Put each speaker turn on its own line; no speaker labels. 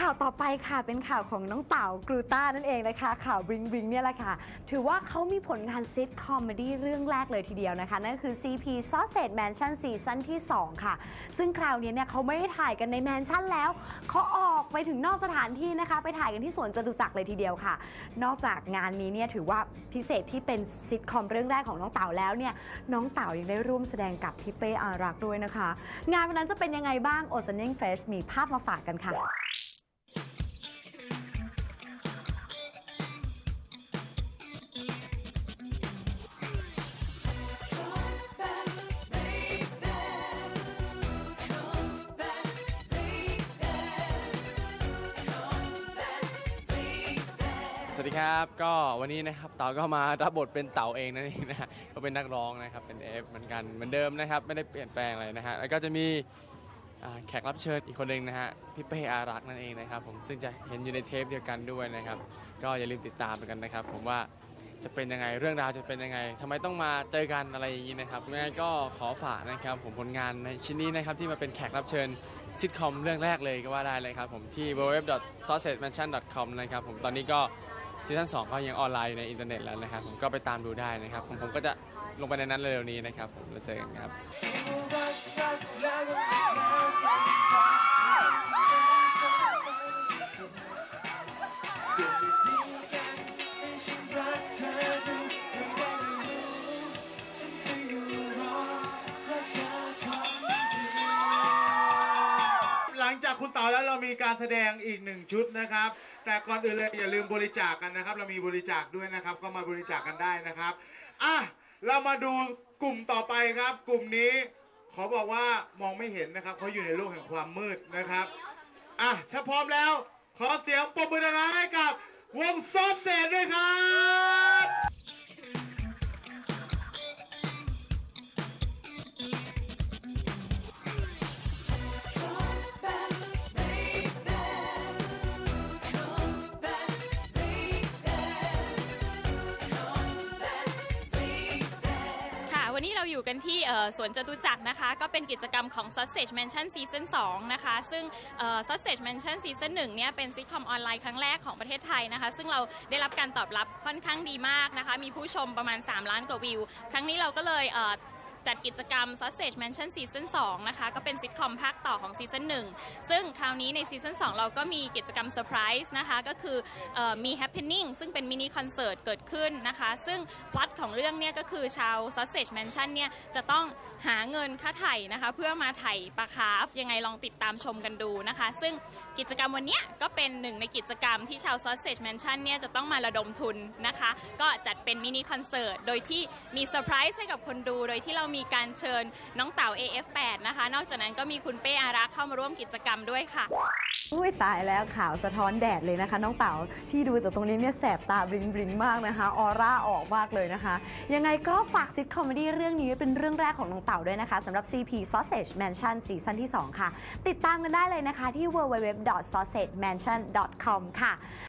ข่าวต่อไปค่ะเป็นข่าวของน้องเต่ากรูต้านั่นเองนะคะ ข่าวบริงบริงเนี่ยแหละค่ะ ถือว่าเขามีผลงานซิทคอมเมดี้เรื่องแรกเลยทีเดียวนะคะ นั่นคือ CP Sausage Mansion ซีซั่นที่ 2 ค่ะ ซึ่งคราวนี้เนี่ยเขาไม่ได้ถ่ายกันในแมนชั่นแล้วเขาออกไปถึงนอกสถานที่นะคะ ไปถ่ายกันที่สวนจตุจักรเลยทีเดียวค่ะ นอกจากงานนี้เนี่ยถือว่าพิเศษที่เป็นซิทคอมเรื่องแรกของน้องเต่าแล้วเนี่ยน้องเต่ายังได้ร่วมแสดงกับพี่เป้อารักด้วยนะคะ งานวันนั้นจะเป็นยังไงบ้างโอซันนิ่งเฟสมีภาพมาฝากกันค่ะ
วัสดีครับ ก็วันนี้นะครับเต๋าก็มารับบทเป็นเต๋าเองนั่นเองนะฮะก็เป็นนักร้องนะครับเป็นเอฟเหมือนกันเหมือนเดิมนะครับไม่ได้เปลี่ยนแปลงอะไรนะฮะแล้วก็จะมีอ่าแขกรับเชิญอีกคนหนึ่งนะฮะพี่เป้อารักษ์นั่นเองนะครับผมซึ่งจะเห็นอยู่ในเทปเดียวกันด้วยนะครับ ก็อย่าลืมติดตามกันนะครับ ผมว่าจะเป็นยังไงเรื่องราวจะเป็นยังไงทำไมต้องมาเจอกันอะไรอย่างนี้นะครับยังไงก็ขอฝากนะครับ ผมผลงานในชิ้นนี้นะครับที่มาเป็นแขกรับเชิญซิทคอมเรื่องแรกเลยก็ว่าได้เลยครับผมที่ www.sausagemansion.com นะครับผมตอนนี้ก็ ซีซั่น2ก็ยังออนไลน์ในอินเทอร์เน็ตแล้วนะครับผมก็ไปตามดูได้นะครับผมผมก็จะลงไปในนั้นเร็วๆนี้นะครับผมแล้วเจอกันครับ
คุณเต่าแล้วเรามีการแสดงอีกหนึ่งชุดนะครับ แต่ก่อนอื่นเลยอย่าลืมบริจาคกันนะครับ เรามีบริจาคด้วยนะครับ ก็มาบริจาคกันได้นะครับอะเรามาดูกลุ่มต่อไปครับ กลุ่มนี้ขอบอกว่ามองไม่เห็นนะครับเขาอยู่ในโลกแห่งความมืดนะครับอะถ้าพร้อมแล้ว ขอเสียงปรบมือดังๆให้กับวงซอฟเซตด้วยครับ
อยู่กันที่สวนจตุจักรนะคะ ก็เป็นกิจกรรมของ Sausage Mansion Season 2 นะคะ ซึ่ง Sausage Mansion Season 1 เนี่ยเป็นซิทคอมออนไลน์ครั้งแรกของประเทศไทยนะคะ ซึ่งเราได้รับการตอบรับค่อนข้างดีมากนะคะ มีผู้ชมประมาณ 3 ล้านกว่าวิว ครั้งนี้เราก็เลย จัดกิจกรรม Sausage Mansion Season 2 นะคะ ก็เป็นซิทคอมภาคต่อของซีซั่น1 ซึ่งคราวนี้ในซีซั่น2 เราก็มีกิจกรรมเซอร์ไพรส์นะคะ ก็คือออมี Happening ซึ่งเป็นมินิคอนเสิร์ตเกิดขึ้นนะคะ ซึ่งพล็อตของเรื่องเนี่ยก็คือชาว Sausage Mansion เนี่ยจะต้องหาเงินค่าไถ่นะคะ เพื่อมาไถ่ปลาคาร์ฟยังไงลองติดตามชมกันดูนะคะ ซึ่งกิจกรรมวันนี้ก็เป็นหนึ่งในกิจกรรมที่ชาว Sausage Mansion เนี่ยจะต้องมาระดมทุนนะคะ ก็จัดเป็นมินิคอนเสิร์ตโดยที่มีเซอร์ไพรส์ให้กับคนดูโดยที่เรามีการเชิญน้องเต่า AF8 นะคะ นอกจากนั้นก็มีคุณเป้อารักษ์เข้ามาร่วมกิจกรรมด้วยค่ะ
อุ้ยตายแล้วข่าวสะท้อนแดดเลยนะคะ น้องเต๋าที่ดูจากตรงนี้เนี่ยแสบตาบลิงบลิงมากนะคะออร่าออกมากเลยนะคะ ยังไงก็ฝากซิทคอมเมดี้เรื่องนี้เป็นเรื่องแรกของน้องเต๋าด้วยนะคะสำหรับ CP Sausage Mansion ซีซั่นที่ 2 ค่ะ ติดตามกันได้เลยนะคะที่ www.sausagemansion.com ค่ะ